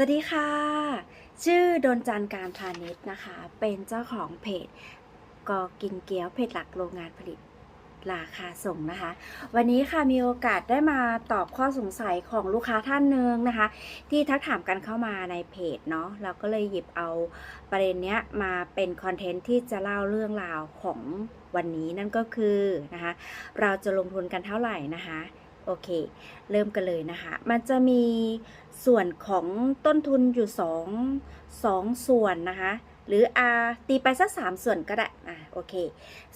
สวัสดีค่ะ ชื่อดนจันการพาณิชย์นะคะ เป็นเจ้าของเพจกอกินเกี๊ยวเพจหลักโรงงานผลิตราคาส่งนะคะ วันนี้ค่ะมีโอกาสได้มาตอบข้อสงสัยของลูกค้าท่านหนึ่งนะคะ ที่ทักถามกันเข้ามาในเพจเนาะเราก็เลยหยิบเอาประเด็นเนี้ยมาเป็นคอนเทนต์ที่จะเล่าเรื่องราวของวันนี้นั่นก็คือนะคะ เราจะลงทุนกันเท่าไหร่นะคะ โอเค เริ่มกันเลยนะคะ มันจะมีส่วนของต้นทุนอยู่2 2ส่วนนะคะ หรือ R ตีไปสัก3ส่วนก็ได้อะโอเค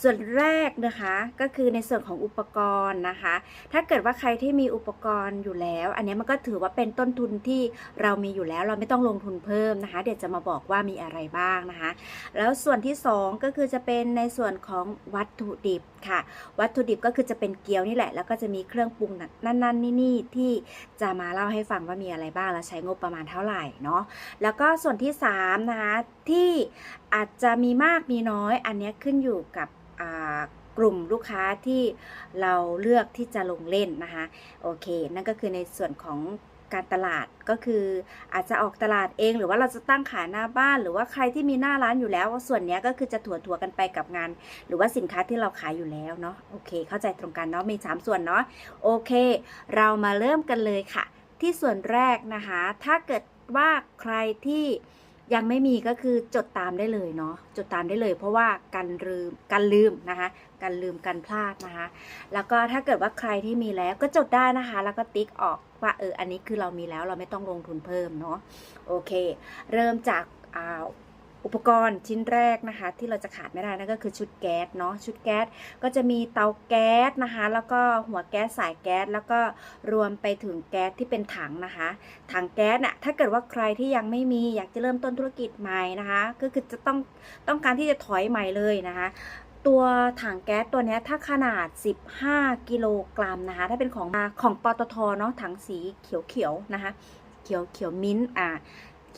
ส่วนแรกนะคะก็คือในส่วนของอุปกรณ์นะคะ ถ้าเกิดว่าใครที่มีอุปกรณ์อยู่แล้ว อันนี้มันก็ถือว่าเป็นต้นทุนที่เรามีอยู่แล้วเราไม่ต้องลงทุนเพิ่มนะคะ เดี๋ยวจะมาบอกว่ามีอะไรบ้างนะคะ แล้วส่วนที่ 2 ก็คือจะเป็นในส่วนของวัตถุดิบ ค่ะ วัตถุดิบก็คือจะเป็นเกี๊ยวนี่แหละ แล้วก็จะมีเครื่องปรุงนั่นๆนี่ๆที่จะมาเล่าให้ฟังว่ามีอะไรบ้างแล้วใช้งบประมาณเท่าไหร่เนาะแล้วก็ส่วนที่3นะคะที่อาจจะมีมากมีน้อย อันนี้ขึ้นอยู่กับกลุ่มลูกค้าที่เราเลือกที่จะลงเล่นนะคะ โอเค นั่นก็คือในส่วนของ การตลาดก็คืออาจจะออกตลาดเอง หรือว่าเราจะตั้งขายหน้าบ้าน หรือว่าใครที่มีหน้าร้านอยู่แล้ว ส่วนนี้ก็คือจะถั่วถัวๆกันไปกับงาน หรือว่าสินค้าที่เราขายอยู่แล้วเนาะโอเค เข้าใจตรงกันเนาะมี 3 ส่วนเนาะโอเค เรามาเริ่มกันเลยค่ะ ที่ส่วนแรกนะคะ ถ้าเกิดว่าใครที่ยังไม่มีก็คือจดตามได้เลยเนาะจดตามได้เลย เพราะว่ากันลืมกันลืมนะคะกันลืมกันพลาดนะคะ แล้วก็ถ้าเกิดว่าใครที่มีแล้วก็จดได้นะคะ แล้วก็ติ๊กออก ว่าเอออันนี้คือเรามีแล้วเราไม่ต้องลงทุนเพิ่มเนาะโอเค เริ่มจากอ,าอุปกรณ์ชิ้นแรกนะคะ ที่เราจะขาดไม่ได้นั่นก็คือชุดแก๊สเนาะชุดแก๊สก็จะมีเตาแก๊สนะคะ แล้วก็หัวแก๊สสายแก๊สแล้วก็รวมไปถึงแก๊สที่เป็นถังนะคะ ถังแก๊สน่ะถ้าเกิดว่าใครที่ยังไม่มีอยากจะเริ่มต้นธุรกิจใหม่นะคะ ก็คือจะต้องต้องการที่จะถอยใหม่เลยนะคะ ตัวถังแก๊สตัวนี้ถ้าขนาด 15 กิโลกรัมนะคะ ถ้าเป็นของของปตทเนาะถังสีเขียวๆนะคะ เขียวเขียวมิ้นท์อ่า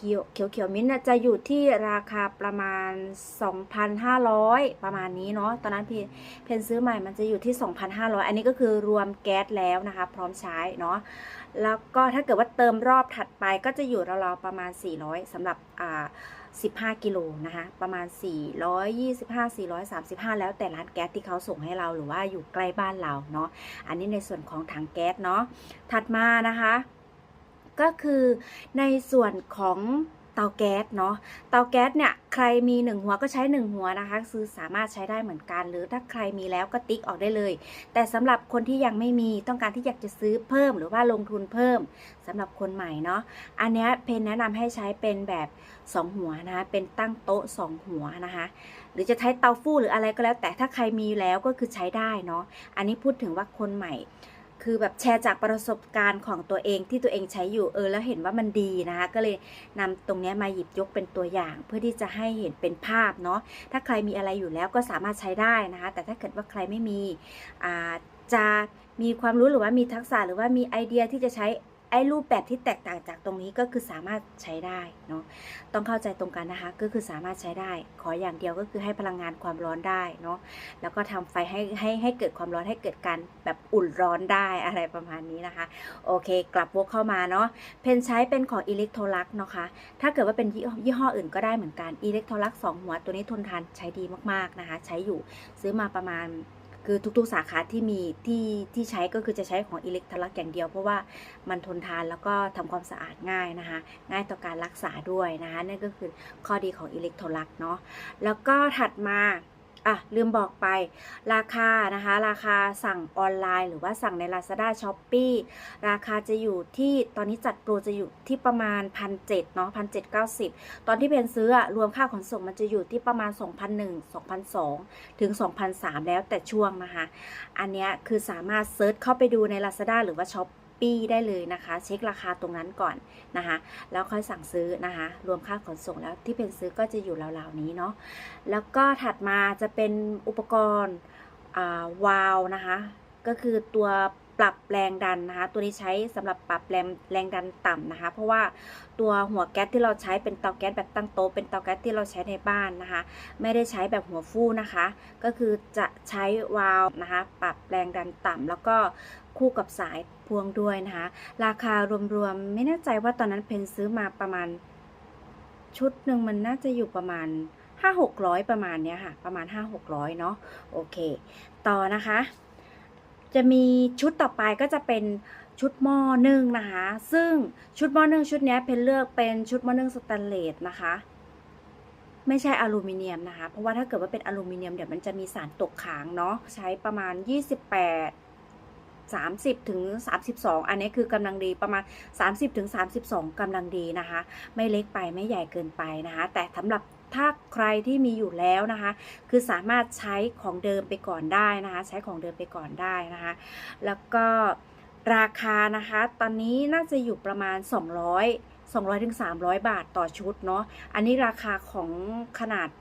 ขียวเขียวเขียวมิ้นท์จะอยู่ที่ราคาประมาณ 2,500 ประมาณนี้เนาะตอนนั้นเพนเพนซื้อใหม่มันจะอยู่ที่ 2,500 อันนี้ก็คือรวมแก๊สแล้วนะคะ พร้อมใช้เนาะแล้วก็ถ้าเกิดว่าเติมรอบถัดไปก็จะอยู่ราวๆประมาณ 400สำหรับอ่า15 กิโลนะคะ ประมาณ 425 435 แล้วแต่ร้านแก๊สที่เขาส่งให้เราหรือว่าอยู่ใกล้บ้านเราเนาะอันนี้ในส่วนของถังแก๊สเนาะถัดมานะคะ ก็คือในส่วนของเตาแก๊สเนาะ เตาแก๊สเนี่ยใครมีหนึ่งหัวก็ใช้หนึ่งหัวนะคะซื้อสามารถใช้ได้เหมือนกัน หรือถ้าใครมีแล้วก็ติ๊กออกได้เลย แต่สำหรับคนที่ยังไม่มีต้องการที่อยากจะซื้อเพิ่มหรือว่าลงทุนเพิ่มสำหรับคนใหม่เนาะ อันนี้เพนแนะนำให้ใช้เป็นแบบ 2 หัวนะคะเป็นตั้งโต๊ะ 2 หัวนะคะ หรือจะใช้เตาฟู้หรืออะไรก็แล้ว แต่ถ้าใครมีแล้วก็คือใช้ได้เนาะ อันนี้พูดถึงว่าคนใหม่ คือแบบแชร์จากประสบการณ์ของตัวเองที่ตัวเองใช้อยู่เออแล้วเห็นว่ามันดีนะคะก็เลยนำตรงนี้มาหยิบยกเป็นตัวอย่าง เพื่อที่จะให้เห็นเป็นภาพเนาะถ้าใครมีอะไรอยู่แล้วก็สามารถใช้ได้นะคะแต่ถ้าเกิดว่าใครไม่มีอาจะมีความรู้หรือว่ามีทักษะหรือว่ามีไอเดียที่จะใช้ อ้รูปแบบที่แตกต่างจากตรงนี้ก็คือสามารถใช้ได้เนาะต้องเข้าใจตรงกันนะคะ ก็คือสามารถใช้ได้ ขออย่างเดียวก็คือให้พลังงานความร้อนได้เนาะแล้วก็ทำไฟให้ให้ให้เกิดความร้อนให้เกิดการแบบอุ่นร้อนได้อะไรประมาณนี้นะคะ โอเค กลับวกเข้ามาเนาะเพนใช้เป็นของอิเล็กโทรลักเนาะคะ ถ้าเกิดว่าเป็นยี่ห้อยี่ห้ออื่นก็ได้เหมือนกันอิเล็กโทรลักสองหัวตัวนี้ทนทานใช้ดีมากๆนะคะ ใช้อยู่ซื้อมาประมาณ คือทุกๆสาขาที่มีที่ที่ใช้ก็คือจะใช้ของอิเล็กโทรลักอย่างเดียว เพราะว่ามันทนทานแล้วก็ทำความสะอาดง่ายนะคะ ง่ายต่อการรักษาด้วยนะคะนั่นก็คือข้อดีของอิเล็กโทรลักเนาะแล้วก็ถัดมา อะลืมบอกไปราคานะคะ ราคาสั่งออนไลน์ หรือว่าสั่งใน Lazada s h o p e e ราคาจะอยู่ที่ตอนนี้จัดโปรจะอยู่ที่ประมาณ 1,700เนาะ1,790 ตอนที่เพนซื้อรวมค่าขนส่งมันจะอยู่ที่ประมาณ 2,001 2,002 ถึง 2,003 แล้วแต่ช่วงนะคะ อันนี้คือสามารถเซิร์ชเข้าไปดูใน Lazada หรือว่า s h o p e e ได้เลยนะคะ เช็คราคาตรงนั้นก่อนนะคะ แล้วค่อยสั่งซื้อนะคะ รวมค่าขนส่งแล้วที่เป็นซื้อก็จะอยู่ราวๆนี้เนาะแล้วก็ถัดมาจะเป็นอุปกรณ์วาล์วนะคะ ก็คือตัว ปรับแรงดันนะคะ ตัวนี้ใช้สำหรับปรับแรงแรงดันต่ำนะคะ เพราะว่าตัวหัวแก๊สที่เราใช้เป็นเตาแก๊สแบบตั้งโต๊ะเป็นเตาแก๊สที่เราใช้ในบ้านนะคะ ไม่ได้ใช้แบบหัวฟูนะคะ ก็คือจะใช้วาล์วนะคะ ปรับแรงดันต่ำแล้วก็คู่กับสายพวงด้วยนะคะ ราคารวมๆไม่แน่ใจว่าตอนนั้นเพนซื้อมาประมาณ ชุดหนึ่งมันน่าจะอยู่ประมาณ5 600 ประมาณเนี้ยค่ะ ประมาณ 5 600 เนาะโอเค ต่อนะคะ จะมีชุดต่อไปก็จะเป็นชุดหม้อนึ่งนะคะ ซึ่งชุดหม้อนึ่งชุดนี้เพนเลือกเป็นชุดหม้อนึ่งสแตนเลสนะคะ ไม่ใช่อลูมิเนียมนะคะ เพราะว่าถ้าเกิดว่าเป็นอลูมิเนียมเดี๋ยวมันจะมีสารตกค้างเนาะ ใช้ประมาณ 28 30ถึง32 อันนี้คือกำลังดีประมาณ 30ถึง32กำลังดีนะคะ ไม่เล็กไปไม่ใหญ่เกินไปนะคะ แต่สำหรับ ถ้าใครที่มีอยู่แล้วนะคะ คือสามารถใช้ของเดิมไปก่อนได้นะคะ ใช้ของเดิมไปก่อนได้นะคะ แล้วก็ราคานะคะ ตอนนี้น่าจะอยู่ประมาณ 200 200ถึง300 บาทต่อชุดเนาะ อันนี้ราคาของขนาด 30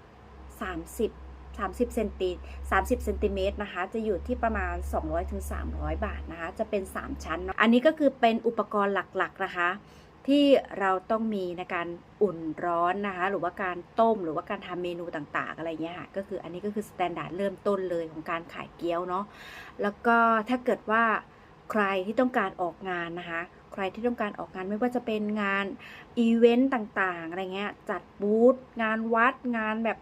30เซนติ30เซนติเมตรนะคะ จะอยู่ที่ประมาณ 200ถึง300 บาทนะคะ จะเป็น 3 ชั้นเนาะ อันนี้ก็คือเป็นอุปกรณ์หลักๆนะคะ ที่เราต้องมีในการอุ่นร้อนนะคะหรือว่าการต้มหรือว่าการทำเมนูต่างๆ อะไรเงี้ยค่ะก็คืออันนี้ก็คือสแตนดาร์ดเริ่มต้นเลยของการขายเกี๊ยวเนาะแล้วก็ถ้าเกิดว่าใครที่ต้องการออกงานนะคะ ใครที่ต้องการออกงานไม่ว่าจะเป็นงานอีเวนต์ต่างๆอะไรเงี้ยจัดบูธงานวัดงานแบบ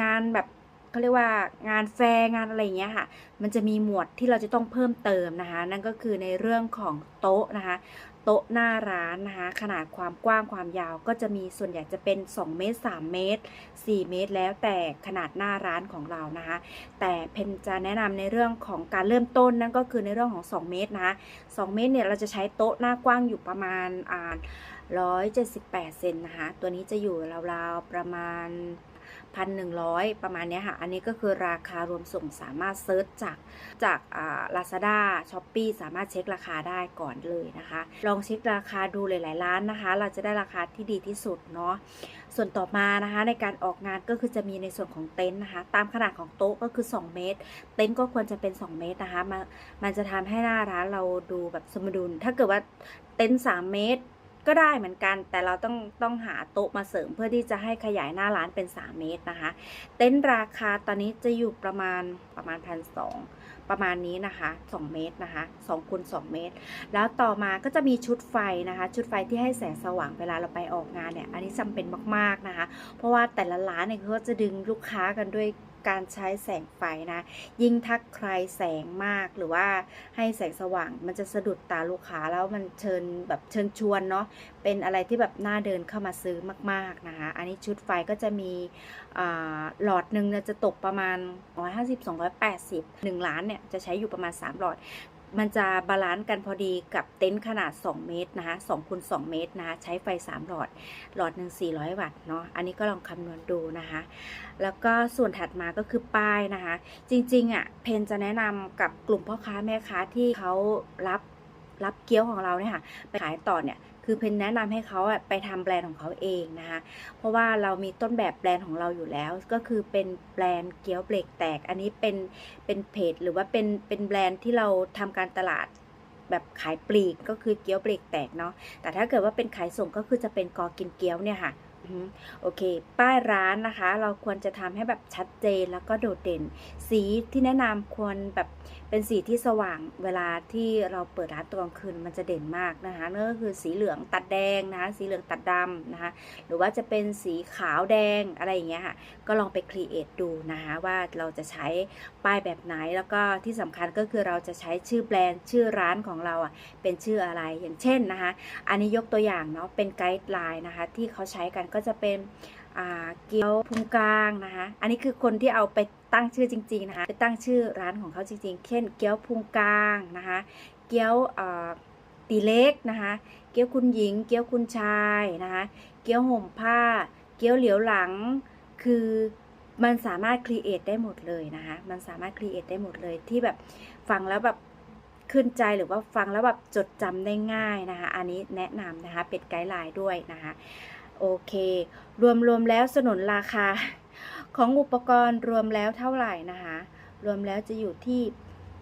งานแบบเขาเรียกว่างานแฟร์งานอะไรเงี้ยค่ะ มันจะมีหมวดที่เราจะต้องเพิ่มเติมนะคะ นั่นก็คือในเรื่องของโต๊ะนะคะ โต๊ะหน้าร้านนะคะขนาดความกว้างความยาวก็จะมีส่วนใหญ่จะเป็น 2 เมตร 3 เมตร 4 เมตร แล้วแต่ขนาดหน้าร้านของเรานะคะแต่เพนจะแนะนำในเรื่องของการเริ่มต้นนั่นก็คือในเรื่องของ 2 เมตรนะคะ2เมตรเนี่ยเราจะใช้โต๊ะหน้ากว้างอยู่ประมาณอ่า178 เซนนะคะตัวนี้จะอยู่ราวๆประมาณ 1,100 ประมาณนี้ค่ะ อันนี้ก็คือราคารวมส่งสามารถเซิร์ชจากจากอ่า Lazada Shopee สามารถเช็คราคาได้ก่อนเลยนะคะ ลองเช็คราคาดูหลายๆร้านนะคะ เราจะได้ราคาที่ดีที่สุดเนาะส่วนต่อมานะคะในการออกงานก็คือจะมีในส่วนของเต็นท์นะคะ ตามขนาดของโต๊ะก็คือ 2 เมตร เต็นท์ก็ควรจะเป็น 2 เมตรนะคะมันมันจะทำให้หน้าร้านเราดูแบบสมดุล ถ้าเกิดว่าเต็นท์3เมตร ก็ได้เหมือนกัน แต่เราต้องต้องหาโต๊ะมาเสริมเพื่อที่จะให้ขยายหน้าร้านเป็น 3 เมตรนะคะ เต็นท์ราคาตอนนี้จะอยู่ประมาณประมาณพันสองประมาณนี้นะคะ 2 เมตรนะคะ2คูณ2เมตร แล้วต่อมาก็จะมีชุดไฟนะคะ ชุดไฟที่ให้แสงสว่างเวลาเราไปออกงานเนี่ย อันนี้จำเป็นมากๆนะคะ เพราะว่าแต่ละร้านเนี่ยเขาก็จะดึงลูกค้ากันด้วย การใช้แสงไฟนะ ยิ่งถ้าใครแสงมากหรือว่าให้แสงสว่างมันจะสะดุดตาลูกค้าแล้วมันเชิญแบบเชิญชวนเนาะเป็นอะไรที่แบบน่าเดินเข้ามาซื้อมาก ๆ นะคะ อันนี้ชุดไฟก็จะมีหลอดหนึ่งจะตกประมาณ 150 280 1ล้านเนี่ยจะใช้อยู่ประมาณ 3 หลอด มันจะบาลานซ์กันพอดีกับเต็นท์ขนาด 2 เมตรนะคะ2คูณ2เมตรนะคะใช้ไฟ 3 หลอด หลอดหนึ่ง400 วัตต์เนาะ อันนี้ก็ลองคำนวณดูนะคะ แล้วก็ส่วนถัดมาก็คือป้ายนะคะ จริงๆอะ เพนจะแนะนำกับกลุ่มพ่อค้าแม่ค้าที่เขารับรับเกี๊ยวของเราเนี่ยค่ะ ไปขายต่อเนี่ย คือเพนแนะนำให้เขาอะไปทำแบรนด์ของเขาเองนะคะ เพราะว่าเรามีต้นแบบแบรนด์ของเราอยู่แล้ว ก็คือเป็นแบรนด์เกี๊ยวเบรกแตก อันนี้เป็นเป็นเพจหรือว่าเป็นเป็นแบรนด์ที่เราทำการตลาดแบบขายปลีกก็คือเกี๊ยวเบรกแตกเนาะ แต่ถ้าเกิดว่าเป็นขายส่งก็คือจะเป็นกอกินเกี๊ยวเนี่ยค่ะโอเค ป้ายร้านนะคะ เราควรจะทำให้แบบชัดเจนแล้วก็โดดเด่น สีที่แนะนำควรแบบ เป็นสีที่สว่างเวลาที่เราเปิดร้านตอนกลางคืนมันจะเด่นมากนะคะนั่นก็คือสีเหลืองตัดแดงนะคะสีเหลืองตัดดำนะคะหรือว่าจะเป็นสีขาวแดงอะไรอย่างเงี้ยค่ะก็ลองไปครีเอทดูนะคะว่าเราจะใช้ป้ายแบบไหนแล้วก็ที่สำคัญก็คือเราจะใช้ชื่อแบรนด์ชื่อร้านของเราอะเป็นชื่ออะไรอย่างเช่นนะคะอันนี้ยกตัวอย่างเนาะเป็นไกด์ไลน์นะคะที่เขาใช้กันก็จะเป็น เกี๊ยวพุงกลางนะคะ อันนี้คือคนที่เอาไปตั้งชื่อจริง ๆ นะคะ ไปตั้งชื่อร้านของเขาจริง ๆ เช่น เกี๊ยวพุงกลางนะคะ เกี๊ยวตีเล็กนะคะ เกี๊ยวคุณหญิง เกี๊ยวคุณชายนะคะ เกี๊ยวห่มผ้า เกี๊ยวเหลียวหลัง คือมันสามารถครีเอทได้หมดเลยนะคะ มันสามารถครีเอทได้หมดเลยที่แบบฟังแล้วแบบขึ้นใจหรือว่าฟังแล้วแบบจดจำได้ง่ายนะคะ อันนี้แนะนำนะคะ เป็นไกด์ไลน์ด้วยนะคะ โอเค รวมรวมแล้วสนนราคา ของอุปกรณ์รวมแล้วเท่าไหร่นะคะ รวมแล้วจะอยู่ที่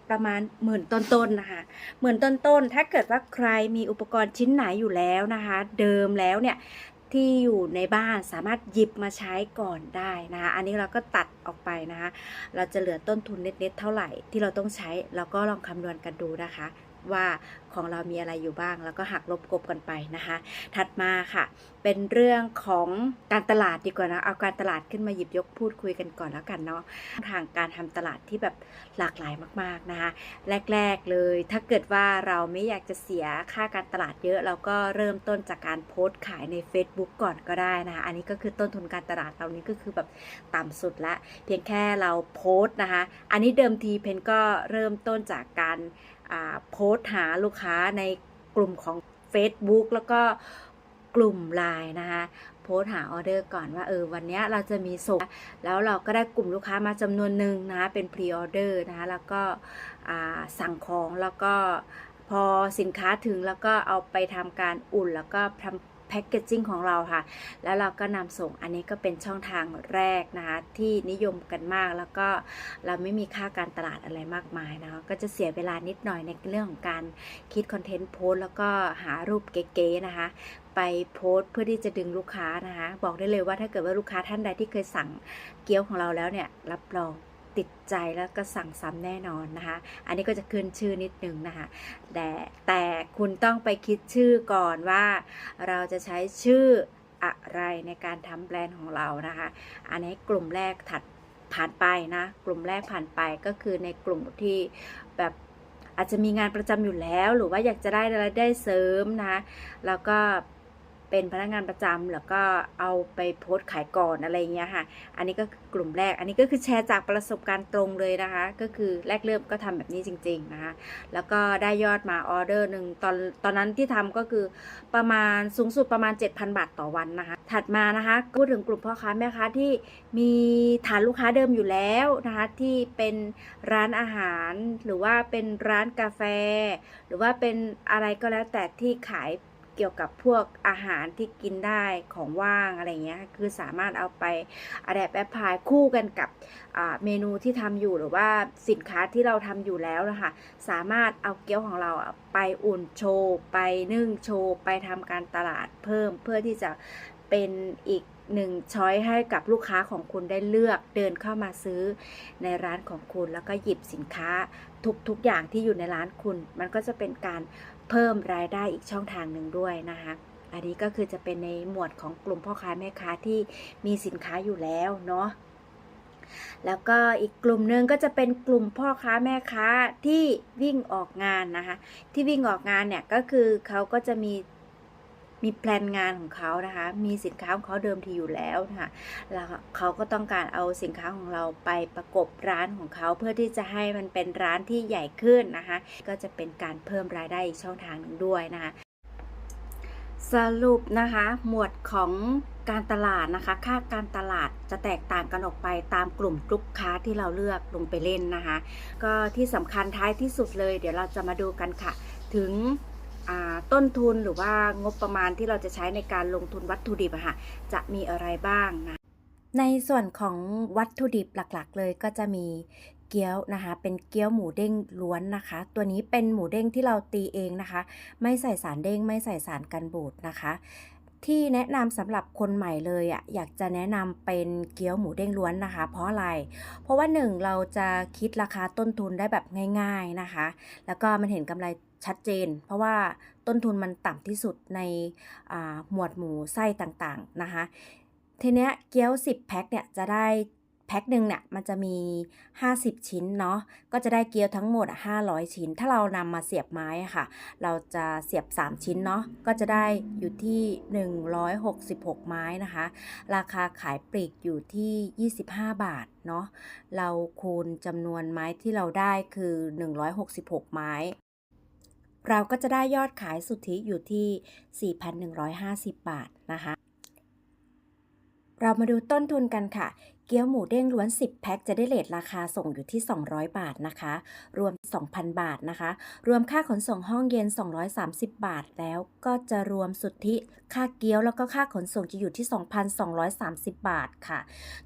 ประมาณหมื่นต้นๆนะคะหมื่นต้นๆ ถ้าเกิดว่าใครมีอุปกรณ์ชิ้นไหนอยู่แล้วนะคะ เดิมแล้วเนี่ยที่อยู่ในบ้านสามารถหยิบมาใช้ก่อนได้นะคะ อันนี้เราก็ตัดออกไปนะคะ เราจะเหลือต้นทุนเน็ตๆเท่าไหร่ที่เราต้องใช้ เราก็ลองคำนวณกันดูนะคะ ว่าของเรามีอะไรอยู่บ้าง แล้วก็หักลบกบกันไปนะคะ ถัดมาค่ะ เป็นเรื่องของการตลาดดีกว่านะ เอาการตลาดขึ้นมาหยิบยกพูดคุยกันก่อนแล้วกันเนาะทางการทำตลาดที่แบบหลากหลายมาก ๆนะคะ แรก ๆเลย ถ้าเกิดว่าเราไม่อยากจะเสียค่าการตลาดเยอะ เราก็เริ่มต้นจากการโพสต์ขายใน Facebook ก่อนก็ได้นะคะ อันนี้ก็คือต้นทุนการตลาดเรานี้ก็คือแบบต่ำสุดละ เพียงแค่เราโพสต์นะคะ อันนี้เดิมทีเพนก็เริ่มต้นจากการ โพสหาลูกค้าในกลุ่มของ Facebook แล้วก็กลุ่มไลน์นะคะโพสหาออเดอร์ก่อนว่าเออวันนี้เราจะมีส่งแล้วเราก็ได้กลุ่มลูกค้ามาจำนวนหนึ่งนะเป็นพรีออเดอร์นะคะแล้วก็สั่งของแล้วก็พอสินค้าถึงแล้วก็เอาไปทำการอุ่นแล้วก็ทำ แพ็กเกจจิ้งของเราค่ะ แล้วเราก็นำส่งอันนี้ก็เป็นช่องทางแรกนะคะที่นิยมกันมากแล้วก็เราไม่มีค่าการตลาดอะไรมากมายนะคะก็จะเสียเวลานิดหน่อยในเรื่องของการคิดคอนเทนต์โพสต์แล้วก็หารูปเก๋ๆนะคะไปโพสต์เพื่อที่จะดึงลูกค้านะคะ บอกได้เลยว่าถ้าเกิดว่าลูกค้าท่านใดที่เคยสั่งเกี๊ยวของเราแล้วเนี่ยรับรอง ติดใจแล้วก็สั่งซ้ำแน่นอนนะคะ อันนี้ก็จะขึ้นชื่อนิดนึงนะคะ แต่แต่คุณต้องไปคิดชื่อก่อนว่า เราจะใช้ชื่ออะไรในการทำแบรนด์ของเรานะคะ อันนี้กลุ่มแรกถัดผ่านไปนะ กลุ่มแรกผ่านไปก็คือในกลุ่มที่แบบอาจจะมีงานประจำอยู่แล้ว หรือว่าอยากจะได้รายได้เสริมนะ แล้วก็ เป็นพนักงานประจำแล้วก็เอาไปโพสต์ขายก่อนอะไรเงี้ยค่ะ อันนี้ก็คือกลุ่มแรก อันนี้ก็คือแชร์จากประสบการณ์ตรงเลยนะคะ ก็คือแรกเริ่มก็ทำแบบนี้จริง ๆนะคะ แล้วก็ได้ยอดมาออเดอร์หนึ่งตอนตอนนั้นที่ทำก็คือประมาณสูงสุดประมาณ 7,000 บาทต่อวันนะคะ ถัดมานะคะพูดถึงกลุ่มพ่อค้าแม่ค้าที่มีฐานลูกค้าเดิมอยู่แล้วนะคะที่เป็นร้านอาหารหรือว่าเป็นร้านกาแฟ หรือว่าเป็นอะไรก็แล้วแต่ที่ขาย เกี่ยวกับพวกอาหารที่กินได้ของว่างอะไรเงี้ยคือสามารถเอาไปอะแดปแอปพลายคู่กันกับเมนูที่ทำอยู่หรือว่าสินค้าที่เราทำอยู่แล้วนะคะสามารถเอาเกี๊ยวของเราไปอุ่นโชว์ ไปนึ่งโชว์ไปทำการตลาดเพิ่มเพื่อที่จะเป็นอีกหนึ่งช้อยให้กับลูกค้าของคุณได้เลือกเดินเข้ามาซื้อในร้านของคุณ แล้วก็หยิบสินค้าทุกๆอย่างที่อยู่ในร้านคุณ มันก็จะเป็นการ เพิ่มรายได้อีกช่องทางหนึ่งด้วยนะคะอันนี้ก็คือจะเป็นในหมวดของกลุ่มพ่อค้าแม่ค้าที่มีสินค้าอยู่แล้วเนาะแล้วก็อีกกลุ่มหนึ่งก็จะเป็นกลุ่มพ่อค้าแม่ค้าที่วิ่งออกงานนะคะ ที่วิ่งออกงานเนี่ยก็คือเขาก็จะมี มีแพลนงานของเขานะคะ มีสินค้าของเขาเดิมทีอยู่แล้วนะคะแล้วเขาก็ต้องการเอาสินค้าของเราไปประกบร้านของเขาเพื่อที่จะให้มันเป็นร้านที่ใหญ่ขึ้นนะคะ ก็จะเป็นการเพิ่มรายได้อีกช่องทางหนึ่งด้วยนะคะ สรุปนะคะ หมวดของการตลาดนะคะ ค่าการตลาดจะแตกต่างกันออกไปตามกลุ่มลูกค้าที่เราเลือกลงไปเล่นนะคะ ก็ที่สำคัญท้ายที่สุดเลย เดี๋ยวเราจะมาดูกันค่ะ ถึง ต้นทุนหรือว่างบประมาณที่เราจะใช้ในการลงทุนวัตถุดิบอะค่ะจะมีอะไรบ้างนะในส่วนของวัตถุดิบหลักๆ เลยก็จะมีเกี๊ยวนะคะ เป็นเกี๊ยวหมูเด้งล้วนนะคะ ตัวนี้เป็นหมูเด้งที่เราตีเองนะคะ ไม่ใส่สารเด้งไม่ใส่สารกันบูดนะคะ ที่แนะนำสำหรับคนใหม่เลยอะ่ะอยากจะแนะนำเป็นเกี๊ยวหมูเด้งล้วนนะคะ เพราะอะไร เพราะว่าหนึ่งเราจะคิดราคาต้นทุนได้แบบง่าย ๆนะคะ แล้วก็มันเห็นกำไร ชัดเจน เพราะว่าต้นทุนมันต่ำที่สุดในหมวดหมูไส้ต่างๆนะคะทีเนี้ยเกี๊ยว 10 แพ็คเนี่ยจะได้แพ็คหนึ่งเนี่ยมันจะมี 50 ชิ้นเนาะก็จะได้เกี๊ยวทั้งหมด 500 ชิ้น ถ้าเรานำมาเสียบไม้ค่ะ เราจะเสียบ 3 ชิ้นเนาะก็จะได้อยู่ที่ 166 ไม้นะคะ ราคาขายปลีกอยู่ที่ 25 บาทเนาะเราคูณจำนวนไม้ที่เราได้คือ 166 ไม้ เราก็จะได้ยอดขายสุทธิอยู่ที่ 4,150 บาทนะคะ เรามาดูต้นทุนกันค่ะ เกี๊ยวหมูเด้งล้วน 10 แพ็คจะได้เลทราคาส่งอยู่ที่ 200 บาทนะคะ รวม 2,000 บาทนะคะ รวมค่าขนส่งห้องเย็น 230 บาท แล้วก็จะรวมสุทธิค่าเกี๊ยวแล้วก็ค่าขนส่งจะอยู่ที่ 2,230 บาทค่ะ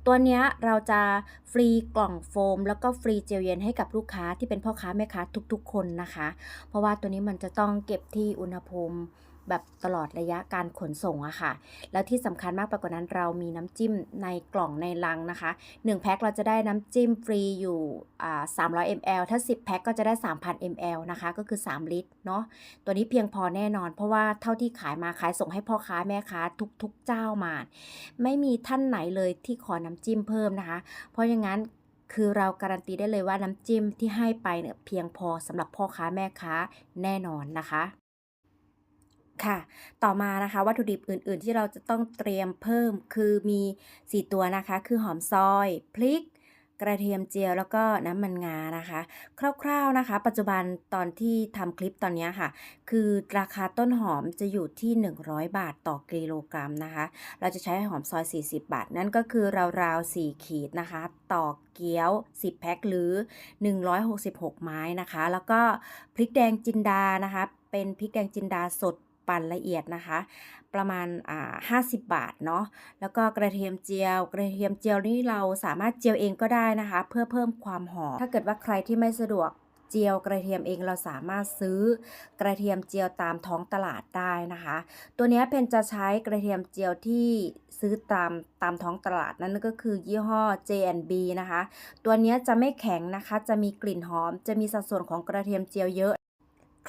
ตัวนี้เราจะฟรีกล่องโฟม แล้วก็ฟรีเจลเย็นให้กับลูกค้าที่เป็นพ่อค้าแม่ค้าทุกๆ คนนะคะ เพราะว่าตัวนี้มันจะต้องเก็บที่อุณหภูมิ แบบตลอดระยะการขนส่งอะค่ะ แล้วที่สำคัญมากไปกว่านั้นเรามีน้ำจิ้มในกล่องในลังนะคะ1แพ็คเราจะได้น้ำจิ้มฟรีอยู่อ่า300 ml ถ้า 10แพ็คก็จะได้ 3,000 ml นะคะก็คือ 3 ลิตรเนาะตัวนี้เพียงพอแน่นอน เพราะว่าเท่าที่ขายมาขายส่งให้พ่อค้าแม่ค้าทุกๆเจ้ามา ไม่มีท่านไหนเลยที่ขอน้ำจิ้มเพิ่มนะคะ เพราะอย่างนั้นคือเราการันตีได้เลยว่าน้ำจิ้มที่ให้ไปเนี่ยเพียงพอสำหรับพ่อค้าแม่ค้าแน่นอนนะคะ ค่ะ ต่อมานะคะวัตถุดิบอื่นๆ ที่เราจะต้องเตรียมเพิ่มคือมี 4 ตัวนะคะ คือหอมซอย พริก กระเทียมเจียวแล้วก็น้ำมันงานะคะ คร่าวๆนะคะ ปัจจุบันตอนที่ทำคลิปตอนนี้ค่ะ คือราคาต้นหอมจะอยู่ที่ 100 บาทต่อกิโลกรัมนะคะ เราจะใช้หอมซอย 40 บาท นั่นก็คือราวๆ 4 ขีดนะคะ ต่อเกี๊ยว 10 แพ็คหรือ 166 ไม้นะคะ แล้วก็พริกแดงจินดานะคะ เป็นพริกแดงจินดาสด ปั่นละเอียดนะคะ ประมาณอ่า50 บาทเนาะแล้วก็กระเทียมเจียว กระเทียมเจียวนี่เราสามารถเจียวเองก็ได้นะคะ เพื่อเพิ่มความหอมถ้าเกิดว่าใครที่ไม่สะดวกเจียวกระเทียมเองเราสามารถซื้อกระเทียมเจียวตามท้องตลาดได้นะคะ ตัวนี้เพนจะใช้กระเทียมเจียวที่ซื้อตามตามท้องตลาดนั่นก็คือยี่ห้อ J&B นะคะ ตัวนี้จะไม่แข็งนะคะ จะมีกลิ่นหอม จะมีสัดส่วนของกระเทียมเจียวเยอะ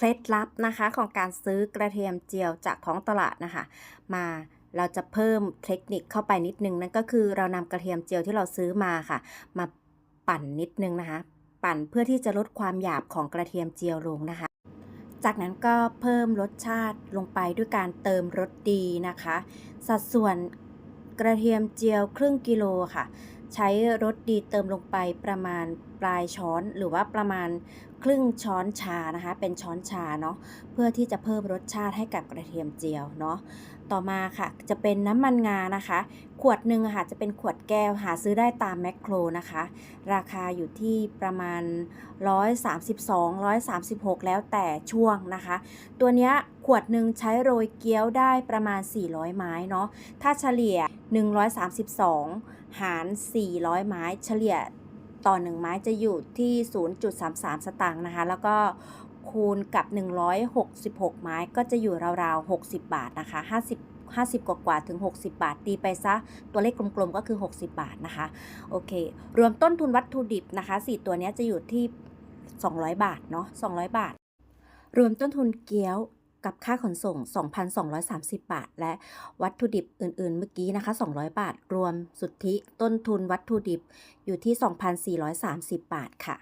เคล็ดลับนะคะของการซื้อกระเทียมเจียวจากท้องตลาดนะคะ มาเราจะเพิ่มเทคนิคเข้าไปนิดนึงนั่นก็คือเรานำกระเทียมเจียวที่เราซื้อมาค่ะ มาปั่นนิดนึงนะคะ ปั่นเพื่อที่จะลดความหยาบของกระเทียมเจียวลงนะคะ จากนั้นก็เพิ่มรสชาติลงไปด้วยการเติมรสดีนะคะ สัดส่วนกระเทียมเจียวครึ่งกิโลค่ะ ใช้รสดีเติมลงไปประมาณ ปลายช้อนหรือว่าประมาณครึ่งช้อนชานะคะ เป็นช้อนชาเนาะเพื่อที่จะเพิ่มรสชาติให้กับกระเทียมเจียวเนาะต่อมาค่ะจะเป็นน้ำมันงานะคะ ขวดหนึ่งค่ะจะเป็นขวดแก้วหาซื้อได้ตามแมคโครนะคะ ราคาอยู่ที่ประมาณ 132 136 แล้วแต่ช่วงนะคะ ตัวเนี้ยขวดหนึ่งใช้โรยเกี๊ยวได้ประมาณ 400 ไม้เนาะถ้าเฉลี่ย 132 หาร 400 ไม้เฉลี่ย ต่อ 1 ไม้จะอยู่ที่ 0.33 สตางค์นะคะ แล้วก็คูณกับ 166 ไม้ก็จะอยู่ราวๆ 60 บาทนะคะ 50 50 กว่าๆถึง 60 บาท ตีไปซะ ตัวเลขกลมๆ ก็คือ 60 บาทนะคะ โอเค รวมต้นทุนวัตถุดิบนะคะ 4 ตัวนี้จะอยู่ที่ 200 บาท เนาะ200 บาท รวมต้นทุนเกี๊ยว กับค่าขนส่ง 2,230 บาท และวัตถุดิบอื่น ๆ เมื่อกี้นะคะ 200 บาท รวมสุทธิต้นทุนวัตถุดิบอยู่ที่ 2,430 บาทค่ะ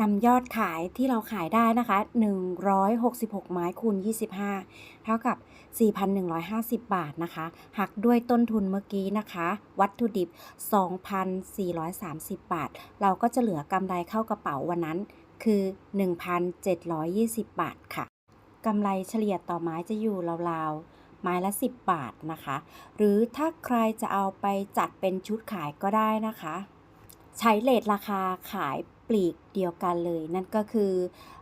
นำยอดขายที่เราขายได้นะคะ 166 ไม้คูณ 25 เท่ากับ 4,150 บาทนะคะ หักด้วยต้นทุนเมื่อกี้นะคะ วัตถุดิบ 2,430 บาท เราก็จะเหลือกำไรเข้ากระเป๋าวันนั้นคือ 1,720 บาทค่ะ กำไรเฉลี่ยต่อไม้จะอยู่ราวๆ ไม้ละ 10 บาทนะคะ หรือถ้าใครจะเอาไปจัดเป็นชุดขายก็ได้นะคะ ใช้เลทราคาขายปลีกเดียวกันเลย นั่นก็คือ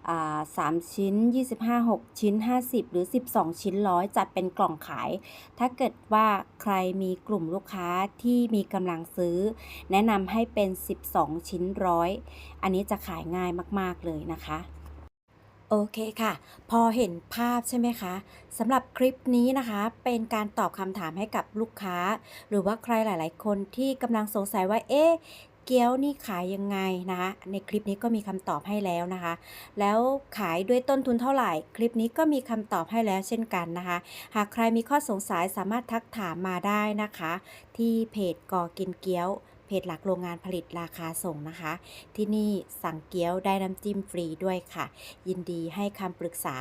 อา3ชิ้น 25 6 ชิ้น 50 หรือ 12 ชิ้นร้อยจัดเป็นกล่องขาย ถ้าเกิดว่าใครมีกลุ่มลูกค้าที่มีกำลังซื้อ แนะนำให้เป็น 12 ชิ้นร้อย อันนี้จะขายง่ายมาก ๆ เลยนะคะ โอเคค่ะ พอเห็นภาพใช่ไหมคะสำหรับคลิปนี้นะคะ เป็นการตอบคำถามให้กับลูกค้า หรือว่าใครหลาย ๆ คนที่กำลังสงสัยว่าเอ๊ะเกี๊ยวนี่ขายยังไงนะคะในคลิปนี้ก็มีคำตอบให้แล้วนะคะ แล้วขายด้วยต้นทุนเท่าไหร่ คลิปนี้ก็มีคำตอบให้แล้วเช่นกันนะคะ หากใครมีข้อสงสัยสามารถทักถามมาได้นะคะ ที่เพจกอกินเกี๊ยว จหลักโรงงานผลิตราคาส่งนะคะ ที่นี่สั่งเกี๊ยวได้น้ำจิ้มฟรีด้วยค่ะ ยินดีให้คำปรึกษา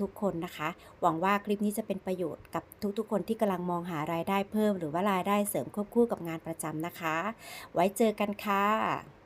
ทุกๆ คนนะคะ หวังว่าคลิปนี้จะเป็นประโยชน์กับทุกๆ คนที่กำลังมองหารายได้เพิ่ม หรือว่ารายได้เสริมควบคู่กับงานประจำนะคะ ไว้เจอกันค่ะ